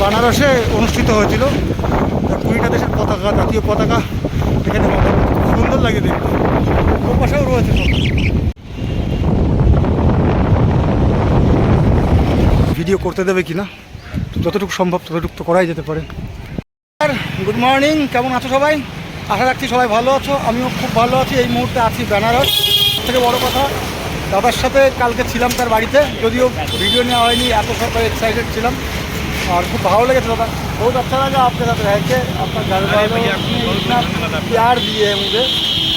বানারসে অনুষ্ঠিত হয়েছিল। কুড়িটা দেশের পতাকা, জাতীয় পতাকা এখানে সুন্দর লাগে দেখতে। ও পাশেও রয়েছে ভিডিও করতে দেবে কি না যতটুকু সম্ভব ততটুকু তো করাই যেতে পারে। গুড মর্নিং, কেমন আছো সবাই? আশা রাখছি সবাই ভালো আছো। আমিও খুব ভালো আছি, এই মুহূর্তে আছি বেনারস। থেকে বড় কথা, দাদার সাথে কালকে ছিলাম তার বাড়িতে, যদিও ভিডিও নেওয়া হয়নি, এত সবাই এক্সাইটেড ছিলাম। और खूब भाव लगे थे दादा बहुत अच्छा लगा आपके साथ रह के अपना घर वालों ने इतना प्यार दिए है मुझे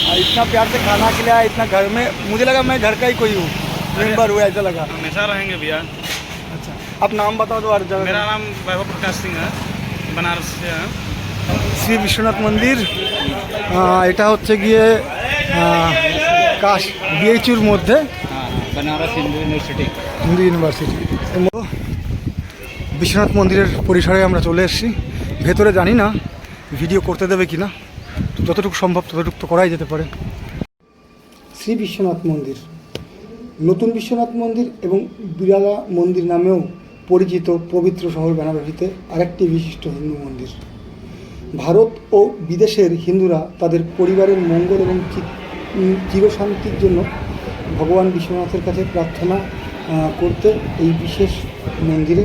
और इतना प्यार से खाना खिलाया इतना घर में मुझे लगा मैं घर का ही कोई हूँ मेम्बर हुआ ऐसा लगा हमेशा रहेंगे भैया अच्छा आप नाम बताओ दो हर जगह मेरा नाम वैभव प्रकाश सिंह है बनारस से है শ্রী বিশ্বনাথ মন্দির আহ, এটা হচ্ছে গিয়ে আহ, কাশ বিএইচুর মধ্যে बनारस हिंदू यूनिवर्सिटी হিন্দু ইউনিভার্সিটি এর মধ্যে বিশ্বনাথ মন্দিরের পরিসরে আমরা চলে এসেছি। ভেতরে জানি না ভিডিও করতে দেবে কি না যতটুকু সম্ভব ততটুকু তো করাই যেতে পারে। শ্রী বিশ্বনাথ মন্দির। নতুন বিশ্বনাথ মন্দির এবং বিড়ালা মন্দির নামেও পরিচিত পবিত্র শহর বেনারসিতে আরেকটি বিশিষ্ট হিন্দু মন্দির। ভারত ও বিদেশের হিন্দুরা তাদের পরিবারের মঙ্গল এবং চিরশান্তির জন্য ভগবান বিশ্বনাথের কাছে প্রার্থনা করতে এই বিশেষ মন্দিরে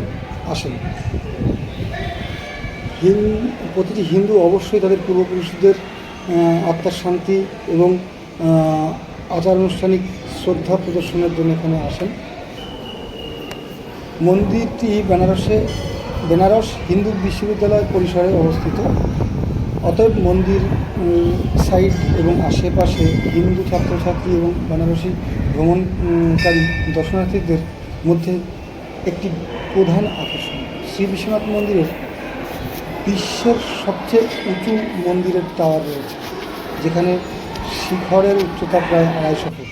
আসেন। হিন্দু প্রতিটি হিন্দু অবশ্যই তাদের পূর্বপুরুষদের আত্মার শান্তি এবং আচার আনুষ্ঠানিক শ্রদ্ধা প্রদর্শনের জন্য এখানে আসেন। মন্দিরটি বেনারসে, বেনারস হিন্দু বিশ্ববিদ্যালয় পরিসরে অবস্থিত। অতএব মন্দির সাইড এবং আশেপাশে হিন্দু ছাত্রছাত্রী এবং বেনারসি ভ্রমণকারী দর্শনার্থীদের মধ্যে একটি প্রধান আকর্ষণ। শ্রী বিশ্বনাথ মন্দিরের বিশ্বের সবচেয়ে উঁচু মন্দিরের টাওয়ার রয়েছে, যেখানে শিখরের উচ্চতা প্রায় আড়াইশো ফুট।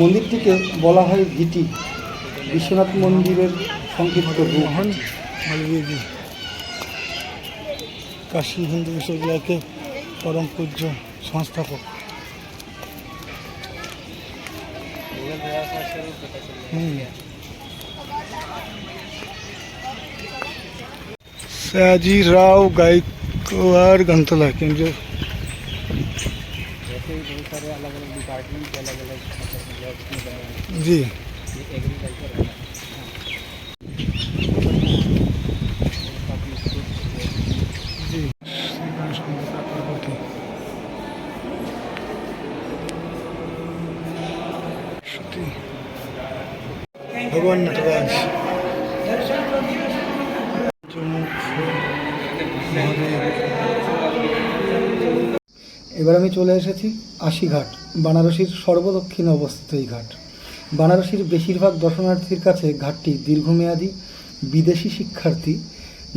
মন্দিরটিকে বলা হয় ভিটি। বিশ্বনাথ মন্দিরের সংক্ষিপ্ত রূপ। কাশী হিন্দু বিশ্ববিদ্যালয়কে পরম পূজ্য সংস্থাপক। হুম। सयाजी राव गायकवाड़ गंतला हकीम जो। जी। Thank you. ভগবান নটরাজ এবার আমি চলে এসেছি আশিঘাট বানারসির সর্বদক্ষিণে অবস্থিত এই ঘাট। বানারসির বেশিরভাগ দর্শনার্থীর কাছে ঘাটটি দীর্ঘমেয়াদী বিদেশি শিক্ষার্থী,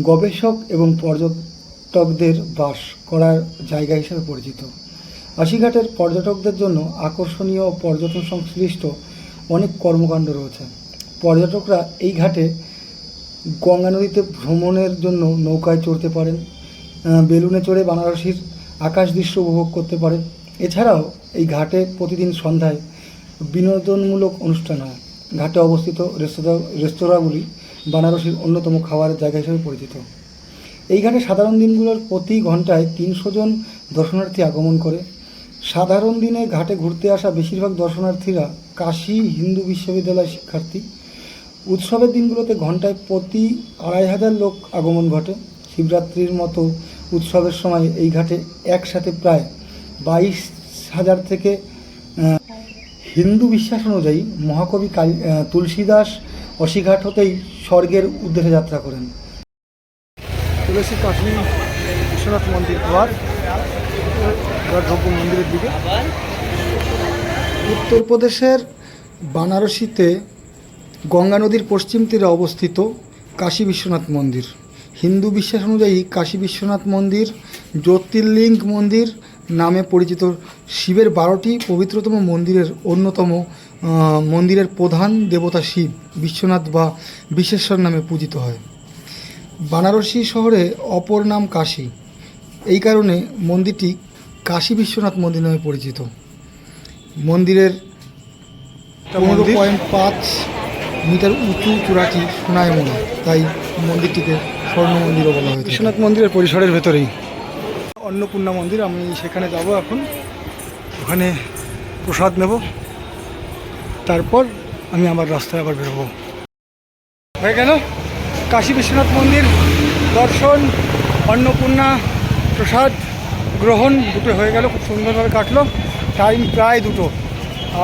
গবেষক এবং পর্যটকদের বাস করার জায়গা হিসেবে পরিচিত। আশিঘাটের পর্যটকদের জন্য আকর্ষণীয় পর্যটন সংশ্লিষ্ট অনেক কর্মকাণ্ড রয়েছে। পর্যটকরা এই ঘাটে গঙ্গা নদীতে ভ্রমণের জন্য নৌকায় চড়তে পারেন বেলুনে চড়ে বানারসির আকাশ দৃশ্য উপভোগ করতে পারেন। এছাড়াও এই ঘাটে প্রতিদিন সন্ধ্যায় বিনোদনমূলক অনুষ্ঠান হয়। ঘাটে অবস্থিত রেস্তোরাঁ, রেস্তোরাঁগুলি বানারসির অন্যতম খাবারের জায়গা হিসেবে পরিচিত। এই ঘাটে সাধারণ দিনগুলোর প্রতি ঘন্টায় তিনশো জন দর্শনার্থী আগমন করে। সাধারণ দিনে ঘাটে ঘুরতে আসা বেশিরভাগ দর্শনার্থীরা কাশী হিন্দু বিশ্ববিদ্যালয় শিক্ষার্থী। উৎসবের দিনগুলোতে ঘন্টায় প্রতি আড়াই হাজার লোক আগমন ঘটে। শিবরাত্রির মতো উৎসবের সময় এই ঘাটে একসাথে প্রায় বাইশ হাজার থেকে হিন্দু বিশ্বাস অনুযায়ী মহাকবি কালী তুলসীদাস অসীঘাট হতেই স্বর্গের উদ্দেশ্যে যাত্রা করেন। তুলসী কাশী বিশ্বনাথ মন্দির এবার মন্দিরের দিকে। উত্তরপ্রদেশের বানারসিতে গঙ্গা নদীর পশ্চিম তীরে অবস্থিত কাশী বিশ্বনাথ মন্দির। হিন্দু বিশ্বাস অনুযায়ী কাশী বিশ্বনাথ মন্দির জ্যোতির্লিঙ্গ মন্দির নামে পরিচিত শিবের বারোটি পবিত্রতম মন্দিরের অন্যতম মন্দিরের প্রধান দেবতা শিব বিশ্বনাথ বা বিশ্বেশ্বর নামে পূজিত হয়। বানারসি শহরে অপর নাম কাশী। এই কারণে মন্দিরটি কাশী বিশ্বনাথ মন্দির নামে পরিচিত। মন্দিরের পনেরো পয়েন্ট পাঁচ মিটার উঁচু চূড়াটি সোনায় মোড়া তাই মন্দিরটিকে স্বর্ণ মন্দিরও বলা হয়েছে বিশ্বনাথ মন্দিরের পরিসরের ভেতরেই। অন্নপূর্ণা মন্দির আমি সেখানে যাব এখন। ওখানে প্রসাদ নেব। তারপর আমি আমার রাস্তায় আবার বেরোবো। হয়ে গেল কাশী বিশ্বনাথ মন্দির। দর্শন অন্নপূর্ণা প্রসাদ গ্রহণ দুটো হয়ে গেল খুব সুন্দরভাবে কাটলো। টাইম প্রায় দুটো।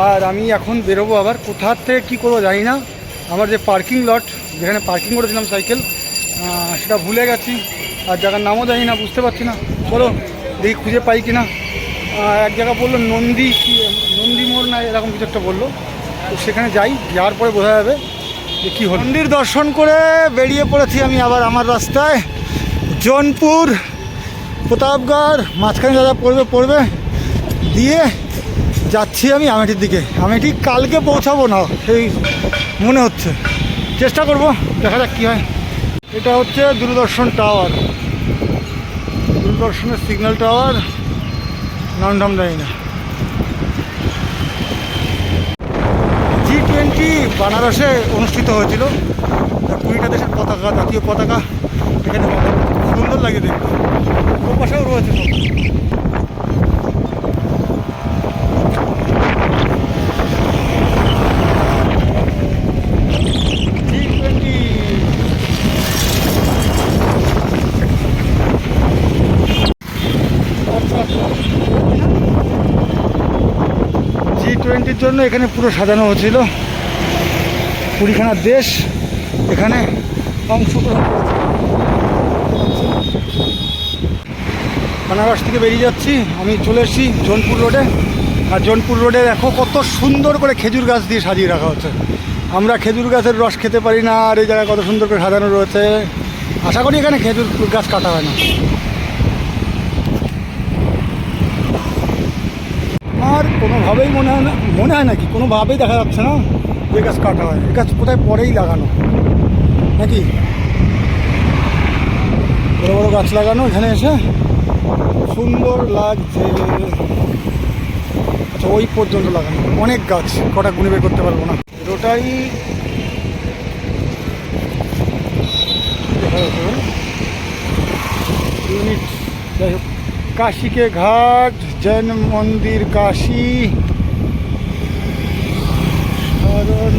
আর আমি এখন বেরোবো আবার। কোথা থেকে কী করব জানি না। আমার যে পার্কিং লট, যেখানে পার্কিং করেছিলাম সাইকেল সেটা ভুলে গেছি। আর জায়গার নামও জানি না, বুঝতে পারছি না। চলো, দেখি খুঁজে পাই কি না এক জায়গা বলল নন্দী কি, নন্দী মোড় না, এরকম কিছু একটা বলল। তো সেখানে যাই, যাওয়ার পরে বোঝা যাবে যে কী হলো। মন্দির দর্শন করে বেরিয়ে পড়েছি আমি আবার আমার রাস্তায়। জোনপুর, প্রতাপগড়, মাঝখানে দাদা পড়বে পড়বে। দিয়ে যাচ্ছি আমি আমেঠির দিকে। আমেঠি কালকে পৌঁছাবো না সেই মনে হচ্ছে। চেষ্টা করব, দেখা যাক কী হয়। এটা হচ্ছে দূরদর্শন টাওয়ার। দূরদর্শনের সিগন্যাল টাওয়ার নাম ধাম জানি না। জি টোয়েন্টি বানারসে অনুষ্ঠিত হয়েছিল। কুড়িটা দেশের পতাকা, জাতীয় পতাকা। এখানে সুন্দর লাগে দেখতে। ও পাশেও রয়েছে সব জি টোয়েন্টি জি টোয়েন্টির জন্য এখানে পুরো সাজানো হয়েছিল। কুড়িখানা দেশ এখানে অংশগ্রহণ বানারস থেকে বেরিয়ে যাচ্ছি। আমি চলে এসেছি জোনপুর রোডে। আর জোনপুর রোডে দেখো কত সুন্দর করে খেজুর গাছ দিয়ে সাজিয়ে রাখা হচ্ছে। আমরা খেজুর গাছের রস খেতে পারি না, আর এই জায়গায় কত সুন্দর করে সাজানো রয়েছে। আশা করি এখানে খেজুর গাছ কাটা হয় না। আর কোনোভাবেই মনে হয় না, মনে হয় নাকি? কোনোভাবেই দেখা যাচ্ছে না যে গাছ কাটা হয়। এই গাছ কোথায় পরেই লাগানো? নাকি? বড় বড় গাছ লাগানো এখানে এসে? সুন্দর লাগছে। আচ্ছা ওই পর্যন্ত লাগানো। অনেক গাছ, কটা গুনে বের করতে পারব না। রোটাই ইউনিট যাই হোক। काशी के घाट जैन मंदिर काशी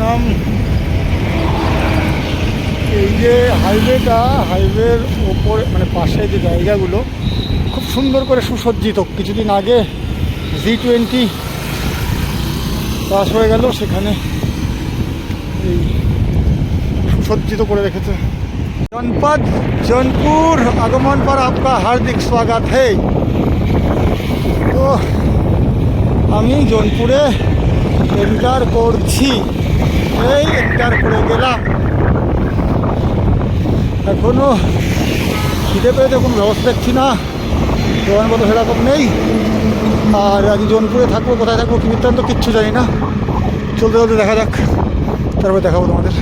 নাম এই যে হাইওয়েটা হাইওয়ের ওপরে মানে পাশে যে জায়গাগুলো খুব সুন্দর করে সুসজ্জিত কিছুদিন আগে জি টোয়েন্টি পাস হয়ে গেল সেখানে এই সুসজ্জিত করে রেখেছে जनपद जौनपुर आगमन पर आपका हार्दिक स्वागत है তো আমি জোনপুরে এন্টার করছি। এই এন্টার করে গেলাম। এখনও খিদে পেতে কোনো ব্যবস্থা দেখছি না। দোকান মতো সেরকম নেই। আর আজ জোনপুরে থাকব, কোথায় থাকব কি বৃত্তান্ত কিচ্ছু জানি না। চলতে চলতে দেখা যাক, তারপর দেখাবো তোমাদের।